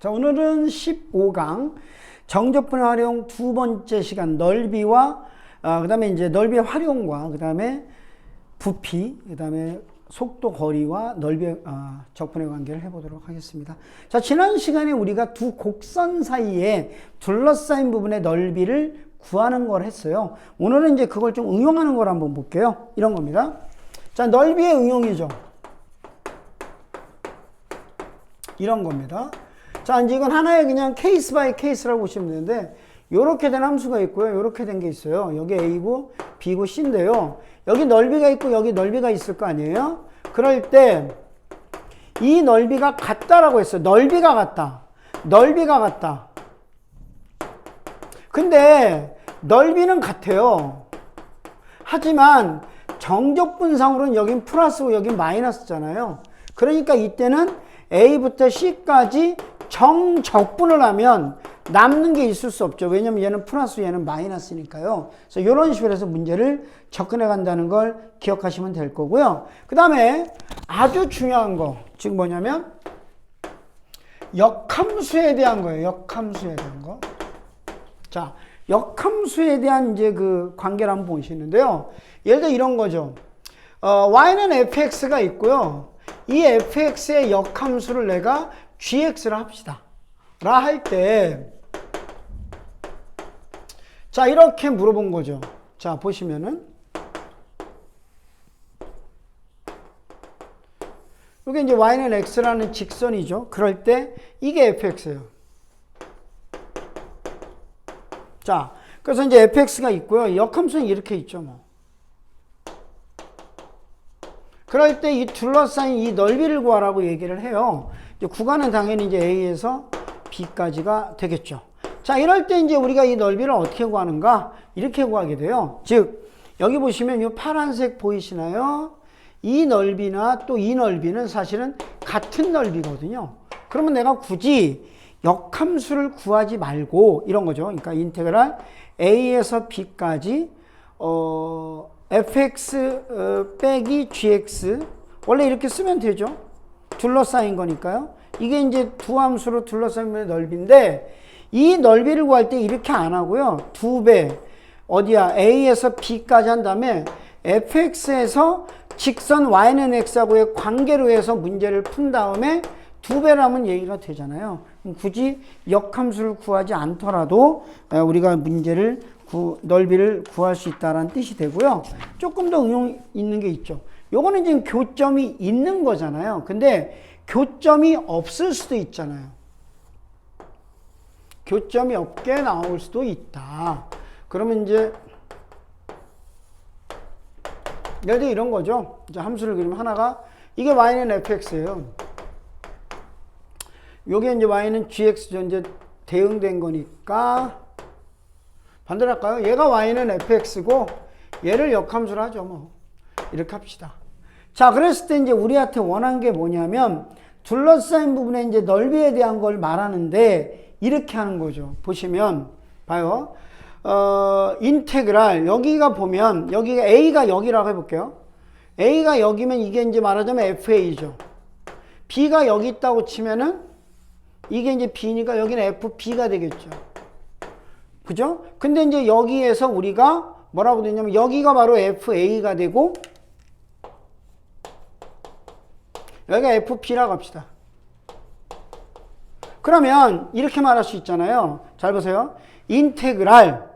자, 오늘은 15강 정적분 활용 두 번째 시간 넓이와 아, 그다음에 이제 넓이 활용과 그다음에 부피, 그다음에 속도 거리와 넓이 아, 적분의 관계를 해보도록 하겠습니다. 자, 지난 시간에 우리가 두 곡선 사이에 둘러싸인 부분의 넓이를 구하는 걸 했어요. 오늘은 이제 그걸 좀 응용하는 걸 한번 볼게요. 이런 겁니다. 자, 넓이의 응용이죠. 이런 겁니다. 자, 이제 이건 하나의 그냥 케이스 바이 케이스라고 보시면 되는데, 요렇게 된 함수가 있고요. 요렇게 된 게 있어요. 여기 A고, B고, C인데요. 여기 넓이가 있고, 여기 넓이가 있을 거 아니에요? 그럴 때, 이 넓이가 같다라고 했어요. 넓이가 같다. 넓이가 같다. 근데, 넓이는 같아요. 하지만, 정적분상으로는 여긴 플러스고 여긴 마이너스잖아요. 그러니까 이때는 A부터 C까지 정적분을 하면 남는 게 있을 수 없죠. 왜냐면 얘는 플러스 얘는 마이너스니까요. 그래서 이런 식으로 해서 문제를 접근해 간다는 걸 기억하시면 될 거고요. 그 다음에 아주 중요한 거 지금 뭐냐면 역함수에 대한 거예요. 역함수에 대한 거. 자, 역함수에 대한 이제 그 관계를 한번 보시는데요. 예를 들어 이런 거죠. 어, y는 fx가 있고요. 이 fx의 역함수를 내가 gx를 합시다. 라 할 때, 자, 이렇게 물어본 거죠. 자, 보시면은, 이게 이제 y는 x라는 직선이죠. 그럴 때, 이게 fx예요. 자, 그래서 이제 fx가 있고요. 역함수는 이렇게 있죠, 뭐. 그럴 때 이 둘러싸인 이 넓이를 구하라고 얘기를 해요. 구간은 당연히 이제 A에서 B까지가 되겠죠. 자, 이럴 때 이제 우리가 이 넓이를 어떻게 구하는가? 이렇게 구하게 돼요. 즉, 여기 보시면 이 파란색 보이시나요? 이 넓이나 또 이 넓이는 사실은 같은 넓이거든요. 그러면 내가 굳이 역함수를 구하지 말고 이런 거죠. 그러니까 인테그랄 A에서 B까지 어 fx 어, 빼기 gx 원래 이렇게 쓰면 되죠. 둘러싸인 거니까요. 이게 이제 두 함수로 둘러싸인 넓이인데 이 넓이를 구할 때 이렇게 안 하고요. 두 배 어디야 a에서 b까지 한 다음에 fx에서 직선 y는 x하고의 관계로 해서 문제를 푼 다음에 두 배라면 얘기가 되잖아요. 굳이 역함수를 구하지 않더라도 우리가 문제를 구, 넓이를 구할 수 있다는 뜻이 되고요. 조금 더 응용 있는 게 있죠. 요거는 지금 교점이 있는 거잖아요. 근데 교점이 없을 수도 있잖아요. 교점이 없게 나올 수도 있다. 그러면 이제 예를 들어 이런 거죠. 이제 함수를 그리면 하나가 이게 y는 fx예요. 요게 이제 y는 gx죠. 이제 대응된 거니까 반대로 할까요? 얘가 y는 fx고 얘를 역함수로 하죠. 뭐 이렇게 합시다. 자, 그랬을 때 이제 우리한테 원한 게 뭐냐면 둘러싸인 부분에 이제 넓이에 대한 걸 말하는데 이렇게 하는 거죠. 보시면 봐요. 어, 인테그랄 여기가 보면 여기가 a가 여기라고 해 볼게요. a가 여기면 이게 이제 말하자면 fa죠. b가 여기 있다고 치면은 이게 이제 b니까 여기는 fb가 되겠죠. 그죠? 근데 이제 여기에서 우리가 뭐라고 되냐면 여기가 바로 FA가 되고 여기가 FP라고 합시다. 그러면 이렇게 말할 수 있잖아요. 잘 보세요. 인테그랄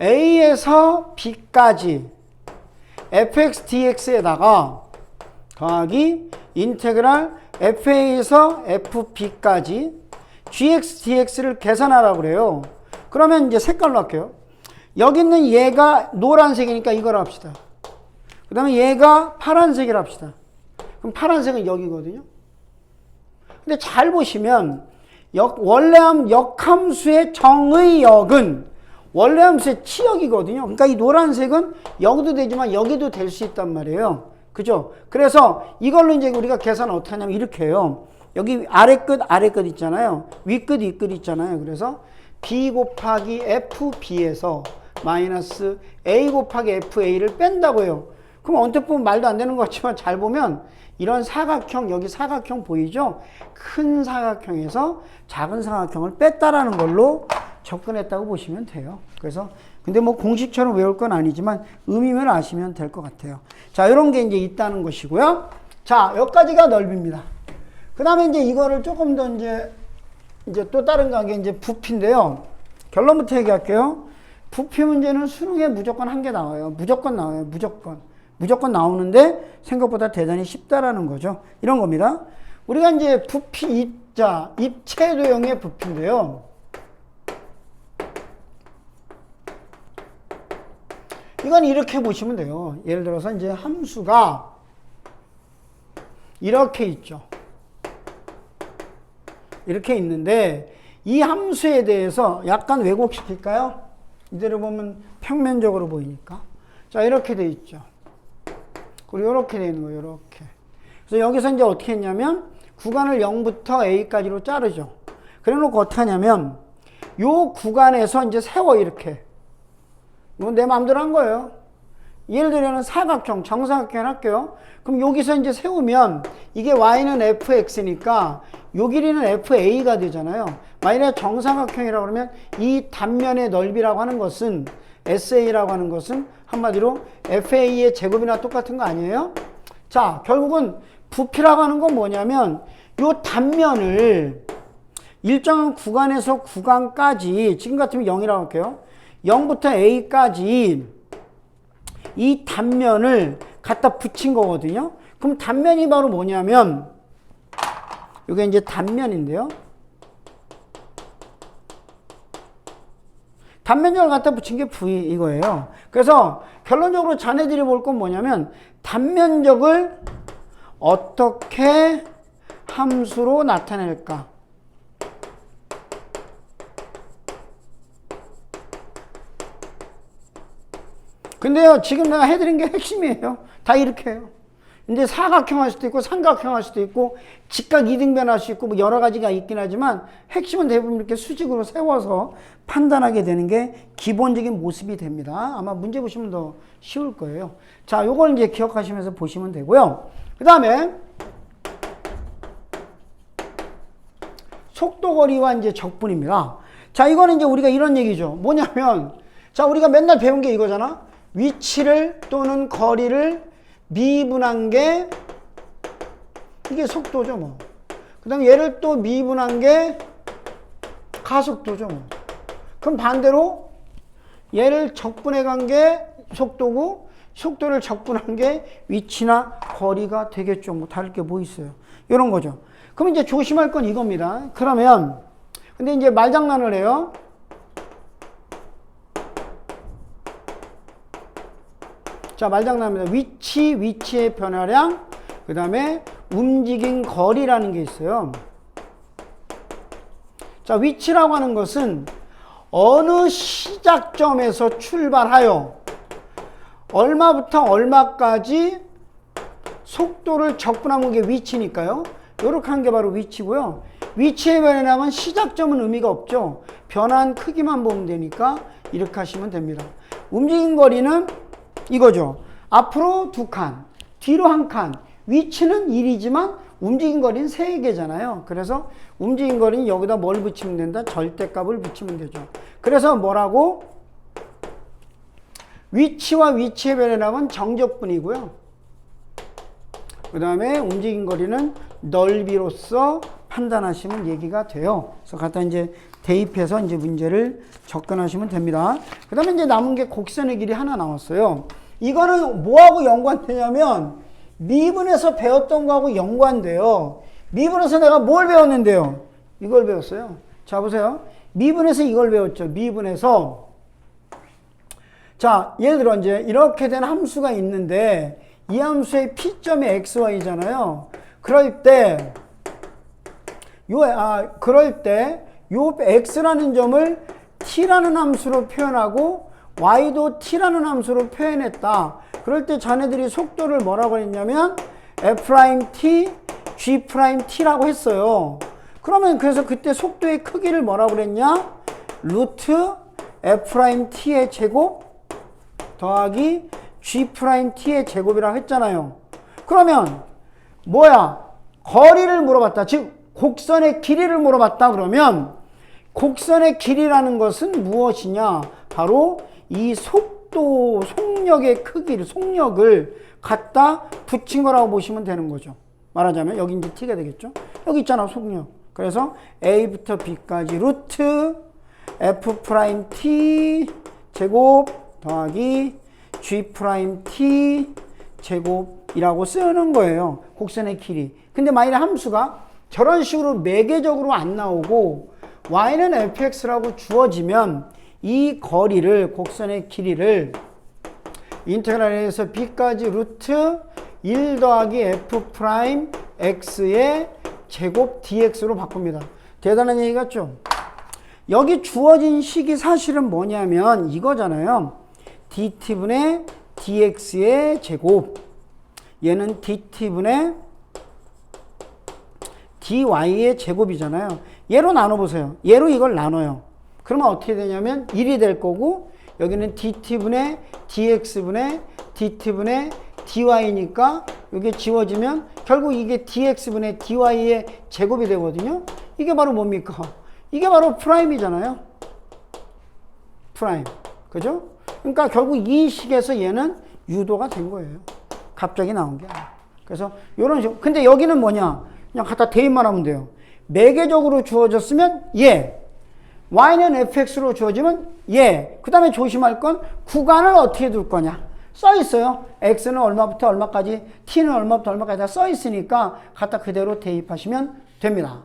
A에서 B까지 fx dx에다가 더하기 인테그랄 FA에서 FB까지 gx dx를 계산하라고 그래요. 그러면 이제 색깔로 할게요. 여기 있는 얘가 노란색이니까 이걸 합시다. 그 다음에 얘가 파란색이라 합시다. 그럼 파란색은 여기거든요. 근데 잘 보시면 역, 원래함 역함수의 정의 역은 원래함수의 치역이거든요. 그러니까 이 노란색은 여기도 되지만 여기도 될 수 있단 말이에요. 그죠? 그래서 이걸로 이제 우리가 계산 어떻게 하냐면 이렇게 해요. 여기 아래 끝, 아래 끝 있잖아요. 위 끝, 위 끝 있잖아요. 그래서 B 곱하기 FB에서 마이너스 A 곱하기 FA를 뺀다고 해요. 그럼 언뜻 보면 말도 안 되는 것 같지만 잘 보면 이런 사각형 여기 사각형 보이죠? 큰 사각형에서 작은 사각형을 뺐다라는 걸로 접근했다고 보시면 돼요. 그래서 근데 뭐 공식처럼 외울 건 아니지만 의미만 아시면 될 것 같아요. 자, 이런 게 이제 있다는 것이고요. 자, 여기까지가 넓입니다. 그 다음에 이제 이거를 조금 더 이제 이제 또 다른 관계 이제 부피인데요. 결론부터 얘기할게요. 부피 문제는 수능에 무조건 한 개 나와요. 무조건 나와요. 무조건. 무조건 나오는데 생각보다 대단히 쉽다라는 거죠. 이런 겁니다. 우리가 이제 부피 입자, 입체 도형의 부피인데요. 이건 이렇게 보시면 돼요. 예를 들어서 이제 함수가 이렇게 있죠. 이렇게 있는데 이 함수에 대해서 약간 왜곡시킬까요? 이대로 보면 평면적으로 보이니까. 자, 이렇게 돼 있죠. 그리고 이렇게 돼 있는 거예요. 이렇게. 그래서 여기서 이제 어떻게 했냐면 구간을 0부터 A까지로 자르죠. 그래 놓고 어떻게 하냐면 요 구간에서 이제 세워 이렇게. 이건 내 마음대로 한 거예요. 예를 들면 사각형, 정사각형 할게요. 그럼 여기서 이제 세우면 이게 y는 fx니까 요 길이는 fa가 되잖아요. 만약에 정사각형이라고 그러면 이 단면의 넓이라고 하는 것은 sa라고 하는 것은 한마디로 fa의 제곱이나 똑같은 거 아니에요? 자, 결국은 부피라고 하는 건 뭐냐면 요 단면을 일정한 구간에서 구간까지 지금 같으면 0이라고 할게요. 0부터 a까지 이 단면을 갖다 붙인 거거든요. 그럼 단면이 바로 뭐냐면 이게 이제 단면인데요. 단면적을 갖다 붙인 게 V 이거예요. 그래서 결론적으로 자네들이 볼 건 뭐냐면 단면적을 어떻게 함수로 나타낼까? 근데요, 지금 내가 해드린 게 핵심이에요. 다 이렇게 해요. 이제 사각형 할 수도 있고, 삼각형 할 수도 있고, 직각 이등변 할 수 있고, 뭐 여러 가지가 있긴 하지만, 핵심은 대부분 이렇게 수직으로 세워서 판단하게 되는 게 기본적인 모습이 됩니다. 아마 문제 보시면 더 쉬울 거예요. 자, 요걸 이제 기억하시면서 보시면 되고요. 그 다음에, 속도거리와 이제 적분입니다. 자, 이거는 이제 우리가 이런 얘기죠. 뭐냐면, 자, 우리가 맨날 배운 게 이거잖아. 위치를 또는 거리를 미분한 게 이게 속도죠, 뭐. 그 다음에 얘를 또 미분한 게 가속도죠, 뭐. 그럼 반대로 얘를 적분해 간 게 속도고 속도를 적분한 게 위치나 거리가 되겠죠. 뭐 다를 게 뭐 있어요. 이런 거죠. 그럼 이제 조심할 건 이겁니다. 그러면 근데 이제 말장난을 해요. 자, 말장난입니다. 위치, 위치의 변화량, 그 다음에 움직인 거리라는 게 있어요. 자, 위치라고 하는 것은 어느 시작점에서 출발하여 얼마부터 얼마까지 속도를 적분하는 게 위치니까요. 이렇게 한 게 바로 위치고요. 위치의 변화량은 시작점은 의미가 없죠. 변화한 크기만 보면 되니까 이렇게 하시면 됩니다. 움직인 거리는 이거죠. 앞으로 두 칸, 뒤로 한 칸. 위치는 1이지만 움직인 거리는 3개잖아요. 그래서 움직인 거리는 여기다 뭘 붙이면 된다? 절대값을 붙이면 되죠. 그래서 뭐라고? 위치와 위치의 변화량은 정적분이고요. 그 다음에 움직인 거리는 넓이로서 판단하시면 얘기가 돼요. 그래서 갖다 이제 대입해서 이제 문제를 접근하시면 됩니다. 그 다음에 이제 남은 게 곡선의 길이 하나 나왔어요. 이거는 뭐하고 연관되냐면 미분에서 배웠던 거하고 연관돼요. 미분에서 내가 뭘 배웠는데요? 이걸 배웠어요. 자, 보세요. 미분에서 이걸 배웠죠. 미분에서. 자, 예를 들어 이제 이렇게 된 함수가 있는데 이 함수의 p점이 xy잖아요. 그럴 때, 요, 아, 그럴 때, 요 x라는 점을 t라는 함수로 표현하고 y도 t라는 함수로 표현했다. 그럴 때 자네들이 속도를 뭐라고 했냐면 f't, g't라고 했어요. 그러면 그래서 그때 속도의 크기를 뭐라고 그랬냐? 루트 f't의 제곱 더하기 g't의 제곱이라고 했잖아요. 그러면 뭐야? 거리를 물어봤다. 즉 곡선의 길이를 물어봤다 그러면 곡선의 길이라는 것은 무엇이냐? 바로 이 속도, 속력의 크기를, 속력을 갖다 붙인 거라고 보시면 되는 거죠. 말하자면 여기 이제 t가 되겠죠. 여기 있잖아, 속력. 그래서 a부터 b까지 루트 f 프라임 t 제곱 더하기 g 프라임 t 제곱이라고 쓰는 거예요. 곡선의 길이. 근데 만일에 함수가 저런 식으로 매개적으로 안 나오고 y는 fx라고 주어지면 이 거리를 곡선의 길이를 인테그랄에서 b까지 루트 1 더하기 f 프라임 x의 제곱 dx로 바꿉니다. 대단한 얘기 같죠? 여기 주어진 식이 사실은 뭐냐면 이거잖아요. dt분의 dx의 제곱 얘는 dt분의 dy의 제곱이잖아요. 얘로 나눠보세요. 얘로 이걸 나눠요. 그러면 어떻게 되냐면 1이 될 거고 여기는 dt분의 dx분의 dt분의 dy니까 이게 지워지면 결국 이게 dx분의 dy의 제곱이 되거든요. 이게 바로 뭡니까? 이게 바로 프라임이잖아요. 프라임. 그죠? 그러니까 결국 이 식에서 얘는 유도가 된 거예요. 갑자기 나온 게 아니라. 그래서 요런 식. 근데 여기는 뭐냐? 그냥 갖다 대입만 하면 돼요. 매개적으로 주어졌으면 예. Y는 fx로 주어지면 예. 그 다음에 조심할 건 구간을 어떻게 둘 거냐. 써 있어요. x는 얼마부터 얼마까지, t는 얼마부터 얼마까지 다 써 있으니까 갖다 그대로 대입하시면 됩니다.